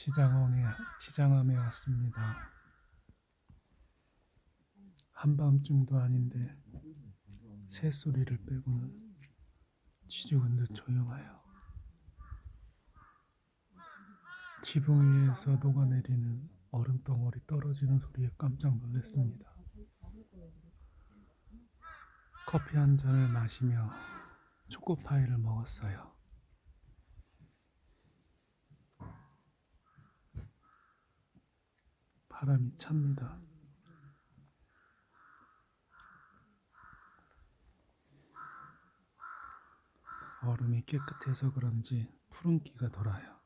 지장원에 지장암에 왔습니다. 한밤중도 아닌데 새소리를 빼고는 지저분듯 조용하여 지붕 위에서 녹아내리는 얼음 덩어리 떨어지는 소리에 깜짝 놀랐습니다. 커피 한 잔을 마시며 초코파이를 먹었어요. 바람이 찹니다. 얼음이 깨끗해서 그런지 푸른기가 돌아요.